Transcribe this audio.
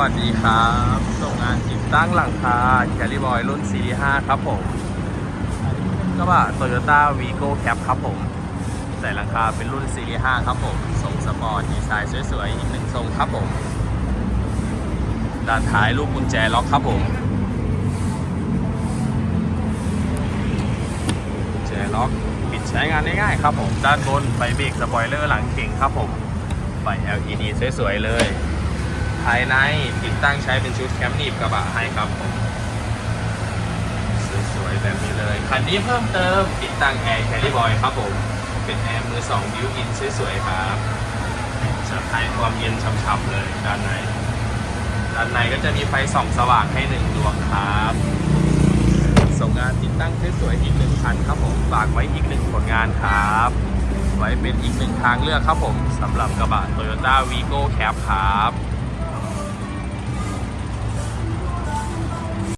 วัสดีครับส่งงานติดตั้งหลังคาแคลิบอยรุ่น Series 5ครับผมก็ว่า Toyota Vigo Cap คปครับผม ใส่หลังคาเป็นรุ่น Series 5ครับผมทรงสปอร์ตดีไซน์สวยๆ อีกหนึ่งทรงครับผม ด้านท้ายลูกกุญแจล็อกครับผมกุญแจล็อกปิดใช้งานง่ายๆครับผม ด้านบนไฟเบรกสปอยเลอร์หลังเก่งครับผมไฟ LED สวยๆเลย ภายในติดตั้งใช้เป็นชุดแคมป์หนีบกระบะให้ครับผมสวยๆแบบนี้เลย คันนี้เพิ่มเติมติดตั้งแอร์แคลิบอยครับผม เป็นแอร์มือสองบิวอินสวยๆครับจะให้ความเย็นช่ำๆเลยด้านใน ด้านในก็จะมีไฟส่องสว่างให้หนึ่งดวงครับส่งงานติดตั้งสวยๆอีกหนึ่งคันครับผมฝากไว้อีกหนึ่งผลงานครับไว้เป็นอีกหนึ่งทางเลือกครับผมสำหรับกระบะ Toyota Vigo Cap ครับ